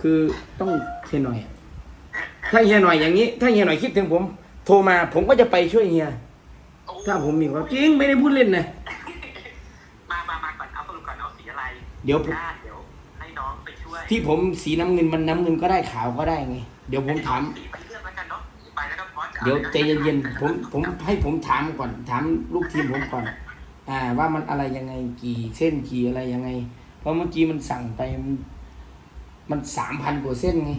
คือต้องเฮียหน่อย ถ้าเฮียหน่อยอย่างนี้ ถ้าเฮียหน่อยคิดถึงผม โทรมาผมก็จะไปช่วยเฮียโอ้ถ้าผมมีความจริงไม่ได้พูดเล่นนะ มามามาก่อนเอาสรุปก่อนเอาสีอะไรเดี๋ยวผมได้เดี๋ยวให้น้องไปช่วยที่ผมสีน้ำเงินมันน้ำเงินก็ได้ขาวก็ได้ไง เดี๋ยวผมถาม สีไปเลือกแล้วกันเนาะไปแล้วก็พอสเดี๋ยวใจเย็นๆผมผมให้ผมถามก่อน ถามลูกทีมผมก่อน อ่า ว่ามันอะไรยังไงกี่เส้นกี่อะไรยังไง เพราะเมื่อกี้มันสั่งไปมัน มันสามพันกว่าเส้นไง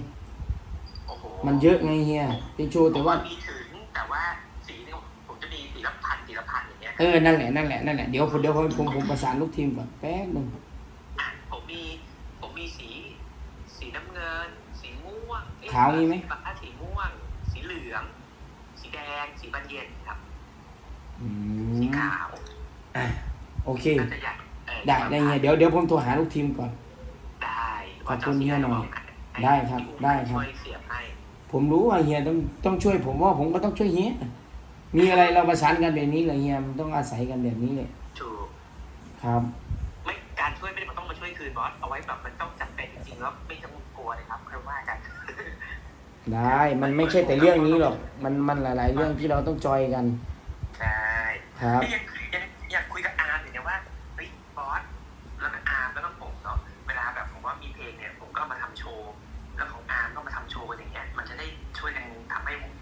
โอ้โหมันเยอะไงเฮียเป็นโชว์แต่ว่า มีถึงแต่ว่าสีเนี่ยผมจะมีสีละพันสีละพันอย่างเงี้ย เออ นั่นแหละ นั่นแหละ นั่นแหละ เดี๋ยวผมเดี๋ยวผมผมผมประสานลูกทีมก่อนแป๊บหนึงอะผมมีผมมีสี สีน้ำเงิน สีม่วงเอ๊ะขาวมีไหมสีฟ้าสีม่วง สีเหลือง สีแดง สีบานเย็นครับ อืสีมขาวอะโอเค น่าจะใหญ่เออได้ได้เฮียเดี๋ยวเดี๋ยวผมโทรหาลูกทีมก่อนได้ ขอบคุณเฮียหน่อยให้ได้ครับได้ครับ ช่วยเสียบให้ผมรู้ว่าเฮียต้องต้องช่วยผมว่าผมก็ต้องช่วยเฮียมีอะไรเราประสานกันแบบนี้เลยเฮียมันต้องอาศัยกันแบบนี้เลยถูกครับ ไม่การช่วยไม่ได้มันต้องมาช่วยคืนบอสเอาไว้แบบมันต้องจัดเป็นจริงๆแล้วไม่ต้องกลัวเลยครับค่อยว่ากันได้มันไม่ใช่แต่เรื่องนี้หรอก มันมันหลาย ๆ เรื่องที่เราต้องจอยกัน ใช่ครับยังยัง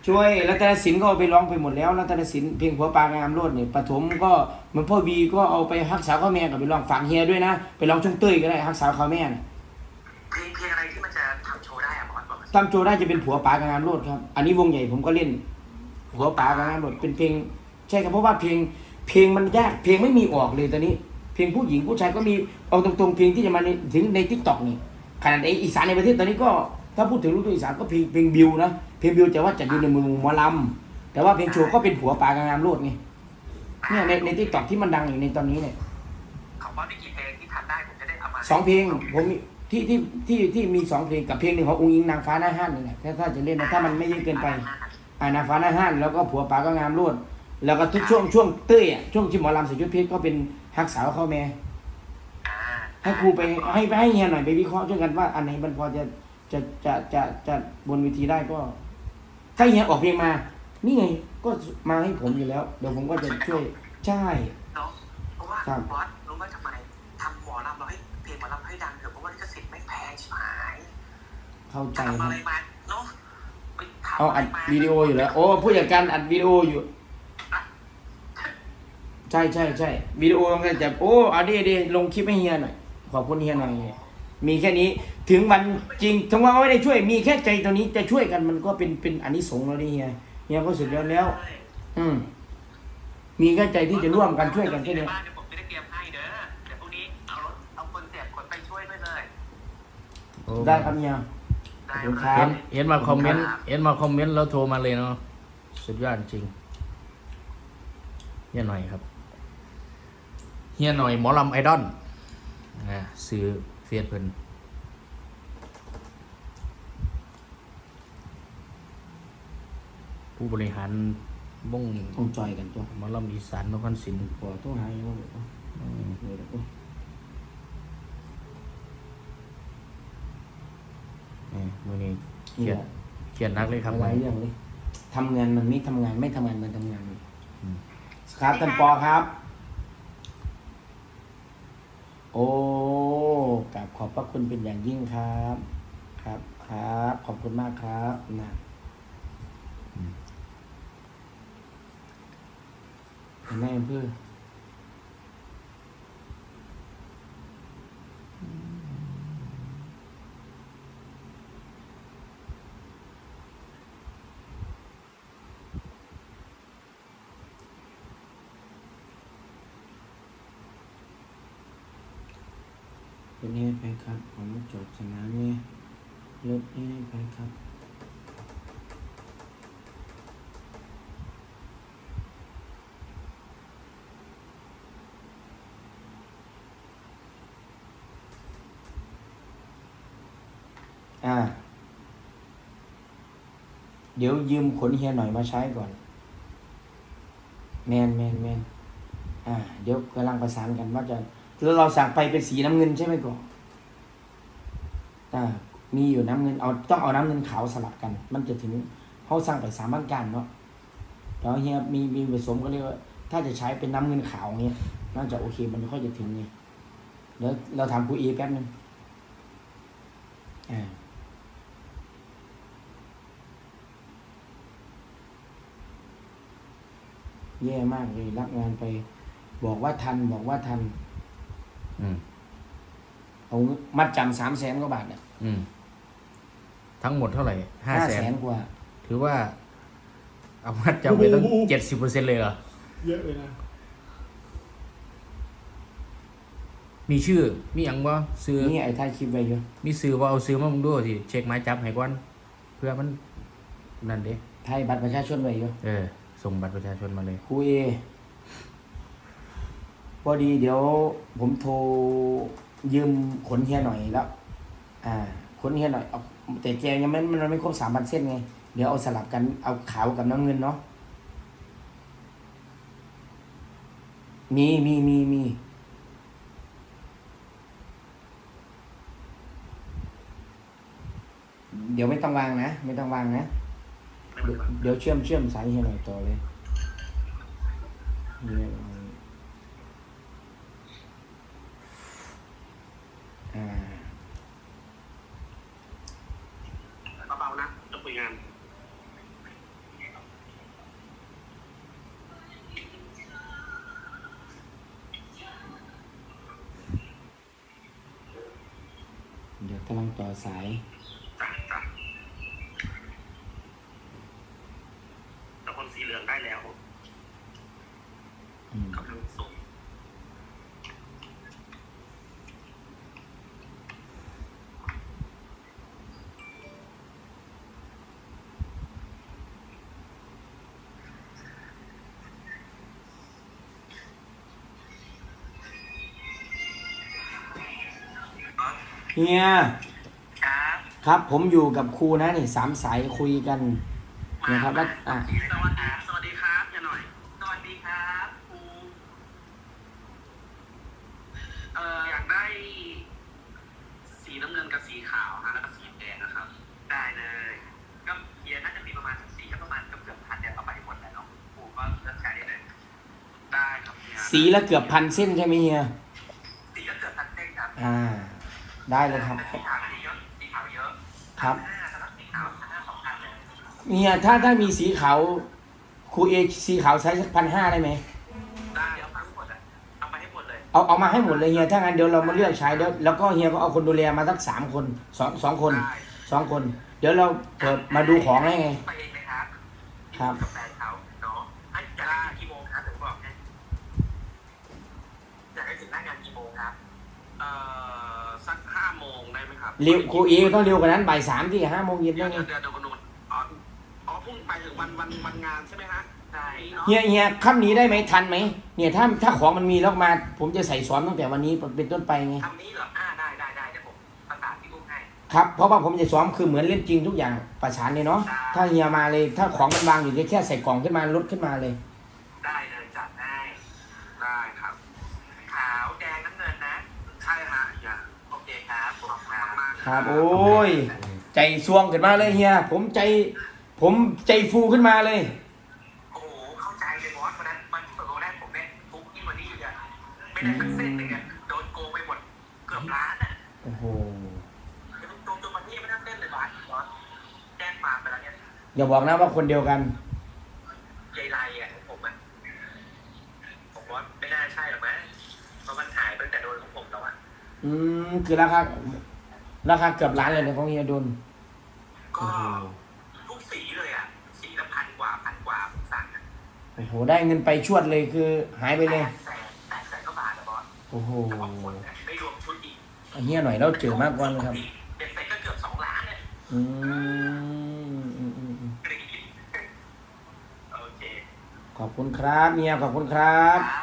ช่วยรัตนศิลป์ก็เอาไปร้องไปหมดแล้วรัตนศิลป์เพลงหัวปลางามโลดเนี่ยปฐมก็เหมือนพ่อวีก็เอาไปฮักสาวข้าวแม่กับไปร้องฝากเฮียด้วยนะ ไปร้องช่วงเต้ยก็ได้ฮักสาวข้าวแม่น่ะเพลงเพลงอะไรที่มันจะทำโชว์ได้อะบอสบอกมาสิตามโจได้จะเป็นผัวปลากบงามโลดครับ อันนี้วงใหญ่ผมก็เล่นหัวปลากบงามโลดเป็นเพลง ใช่ครับเพราะว่าเพลงเพลงมันยากเพลงไม่มีออกเลยตอนนี้ เพลงผู้หญิงผู้ชายก็มีเอาตรงๆเพลงที่จะมาในถึงในทิกตอกนี่ขนาดในอีสานในประเทศตอนนี้ก็ถ้าพูดถึงลูกทุ่งอีสานก็เพลงเพลงบิวนะ เพลงบิวแต่ว่าจะอยู่ในมือหมอลำแต่ว่าเพลงโชว์ก็เป็นผัวปลากบงามโลดไงเนี่ยในในทิกตอกที่มันดังอยู่ในตอนนี้เนี่ยของบอสมีกี่เพลงที่ทำได้ผมจะได้เอามาสองเพลงผมมีที่ที่ที่ที่มีสองเพลงกับเพลงหนึ่งขององค์อิงนางฟ้าหน้าห้านนี่แหละถ้าถ้าจะเล่นนะถ้ามันไม่เยอะเกินไปอ่านางฟ้าหน้าห้านแล้วก็ผัวป๋าก็งามรวดแล้วก็ทุกช่วงช่วงเต้ยอะช่วงที่หมอลำใส่ชุดเพชรก็เป็นฮักสาวเข้าแม่อ่าให้ครูไปให้ไปให้เฮียหน่อยไปวิเคราะห์ช่วยกันว่าอันไหนมันพอจะจะจะจะจะบนเวทีได้ก็ ถ้าเฮียออกเพลงมา นี่ไงก็มาให้ผมอยู่แล้ว เดี๋ยวผมก็จะช่วยใช่ เนาะเพราะว่าครับ บอสรู้ว่าทำไมทำหมอลำเราให้เพลงหมอลำให้ดังเถอะเพราะว่าลิขสิทธิ์ไม่แพงใช่ไหมเข้าใจคทำรัอะบไรมาเนาะไปทำเอาอะไรอัดมาวิดีโออยู่แล้ว โอ้ผู้จัดการอัดวิดีโออยู่ ใช่ใช่ใช่วิดีโอมันก็จะโอ้เอาดิดิลงคลิปให้เฮียหน่อยขอบคุณเฮียหน่อย มีแค่นี้ ถึงวันจริงถึงว่าไม่ได้ช่วยมีแค่ใจตัวนี้จะช่วยกันมันก็เป็นเป็นอันนี้สงส์แล้วดิเฮียเฮียก็สุดยอดแล้ว อืมมีแค่ใจที่จะร่วมกันช่วยกันแค่นี้บ้านเดี๋ยวผมจะได้เตรียมให้เด้อเดี๋ยวพรุ่งนี้เอารถเอาคนเสียบคนไปช่วยด้วยเลยได้ครับเฮีย ได้ขอบคุณเลครัยบเห็นเห็นมาคอมเมนต์เห็นมาคอมเมนต์แล้วโทรมาเลยเนาะสุดยอดจริงเฮียหน่อยครับเฮียหน่อยหมอลำไอดอลนะซื้อเฟียดเพิ่น ผู้บริหารบ้งต้องจอยกันตัวหมอลำอีสานนครศรีพอต้องหาอย่างนี้ว่าเออเดี๋ยวเดี๋ยวโอ้ยเออมื้อนี้เคเฮีรียยดเครียดนักเลยครับหลายเรื่องเลยทำงานมันไม่ทำงานไม่ทำงานมันทำงานอืมครับท่านปอครับ โอ้กราบขอบพระคุณเป็นอย่างยิ่งครับ ครับครับ ขอบคุณมากครับนะเห็ นไหมอำเพื่อเป็นให้ไปครับ ผมจบสนามนี่ยลดให้ไปครับ อ่า เดี๋ยวยืมขนเฮียหน่อยมาใช้ก่อน แมนแมนแมนอ่า เดี๋ยวกำลังประสานกันว่าจะคือเราสั่งไปเป็นสีน้ำเงินใช่ไหมก่อนอ่า มีอยู่น้ำเงิน เอาต้องเอาน้ำเงินขาวสลับกัน มันจะถึงเขาสร้างไปสามบ้านการเนาะแล้วเฮียมีมีผสมก็เรียกว่า ถ้าจะใช้เป็นน้ำเงินขาวเงี้ยน่าจะโอเคมันค่อยจะถึงไงเดี๋ยวเราทำกูเอแป๊บนึงอ่า แย่มากเลยรับงานไป บอกว่าทันบอกว่าทัน อืมเอามัดจำสามแสนกว่าบาทเนี่ยอืมทั้งหมดเท่าไหร่ห้าห้าแสแสนนกว่า ถือว่า เอามัดจำไปตั้งเจ็ดสิบเปอร์เซ็นเลยเหรอ เยอะเลยนะ มีชื่อ มีอย่างว่าซื้อ นี่ไอ้ท้ายคลิปไว้อยู่มีซื้อว่าเอาซื้อมามึงดูสิเช็คไม้จับให้ก่อนเพื่อมันนั่นเด้ไทยบัตรประชาชนไว้อยู่เออ ส่งบัตรประชาชนมาเลยครูเอพอดีเดี๋ยวผมโทรยืมขนเฮียหน่อยแล้ว อ่า ขนเฮียหน่อยเอาแต่แกยังไม่มันไม่ครบสามพันเส้นไง เดี๋ยวเอาสลับกันเอาขาวกับน้ำเงินเนาะมีมีมีมีเดี๋ยวไม่ต้องวางนะ ไม่ต้องวางนะ เดี๋ยวเชื่อมเชื่อมสายเฮียหน่อยต่อเลยเนี่ยอ่าเบาๆนะจะคุยงานเดี๋ยวกำลังต่อสาย จ้ะจ้ะแต่คนสีเหลืองได้ แล้วอืมกำลังส่งเฮียครับครับผมอยู่กับครูนะนี่สามสายคุยกันนะครับแล้วอะสวัสดีครับสวัสดีครับอย่าหน่อย สวัสดีครับครูเอ่ออยากได้ สีน้ำเงินกับสีขาวฮะแล้วก็สีแดงนะครับ ได้เลย ก็เฮียน่าจะมีประมาณสีก็ประมาณเกือบเกือบพันเดียวเอาไปหมดเลยเนาะครูก็เลือกใช้ได้เลย ได้ครับเฮีย สีละเกือบพันเส้นใช่ไหมเฮียสีก็เกือบพันเส้นครับอ่า ได้เลยครับแต่สีขาวนี่เยอะสีขาวเยอะครับห้าสำหรับสีขาวห้าสองพันเลยเฮียถ้าถ้ามีสีขาวครูเอสีขาวใช้สักพันห้าได้ไหมได้เอาไปให้หมดอะเอาไปให้หมดเลยเอาเอามาให้หมดเลยเฮียถ้างั้นเดี๋ยวเรามาเลือกใช้เดี๋ยวแล้วก็เฮียก็เอาคนดูแลมาสักสามคนสองสองคนได้สองคน เดี๋ยวเราเปิดมาดูของได้ไงไปเองไหมครับ ครับ กับแฟนเขาเนาะให้จะได้กี่โมงครับผมบอกให้อยา กให้ถึงหน้างานกี่โมงครับ เอ่อสักห้าโมงได้ไหมครับเร็วครูเอต้องเร็วกว่านั้นบ่ายสามที่ห้าโมงเย็นเดี๋ได้ยวไงเดี๋ยวเดี๋ยวกนุนอ๋ออ๋อพรุ่งไปถึงวันวันวันงานใช่ไหมฮะใช่เนาะเฮียเฮียค่ำนี้ได้ไหมทันไหมเนี่ยถ้าถ้าของมันมีแล้วมา ผมจะใส่ซ้อมตั้งแต่วันนี้เป็นต้นไปไงทำนี้เหรออ่าได้ได้ได้เดี๋ยวผมประสานพี่กุ้งให้ ครับเพราะว่าผมจะซ้อมคือเหมือนเล่นจริงทุกอย่างประสานเลยเนาะถ้าเฮียมาเลยถ้าของมันวางอยู่แค่ใส่กล่องขึ้นมาลดขึ้นมาเลย ได้เลยจัดให้ได้ครับ ขาวแดงน้ำเงินนะ ใช่ฮะอย่าโอเคครับผมขอบ คุณมากๆครับโอ้ย ใจซวงขึ้นมาเลยเฮียผมใจ ผมใจฟูขึ้นมาเลย โอ้โหเข้าใจเลยบอสวันนั้นวันที่เปิดโรงแรกผมเนี่ยทุกยิ่งกว่านี้อยู่เนี่ยไม่ได้สักเส้นเลยเนี่ยโดนโกงไปหมดเกือบล้านอะโอ้โหโดนจนวันนี้ยังไม่ได้เล่นเลยบอสบอสแจ้งความไปแล้วเนี่ยอย่าบอกนะว่าคนเดียวกันยายไรอะของผมอะผมว่าไม่น่าใช่หรอกมั้งเพราะมันหายไปตั้งแต่โดนของผมแล้วอะอืมคือราคา ราคาเกือบล้านเลยเนี่ยของเฮียโดนก็โอ้โหทุกสีเลยอะ สีละพันกว่าพันกว่าผมสั่งอะโอ้โห ได้เงินไปชวดเลยคือหายไปเลยแปดแสนแปดแสนก็บาทอะบอสโอ้โหเฉพาะคนนะไม่รวมชุดอีกเฮียหน่อยเราเจอมากกว่าเลยครับ เด็กใส่ก็เกือบสองล้านเลยอืมอืมอืมอืมไม่ได้คิดโอเคขอบคุณครับเฮียขอบคุณครับ ครับ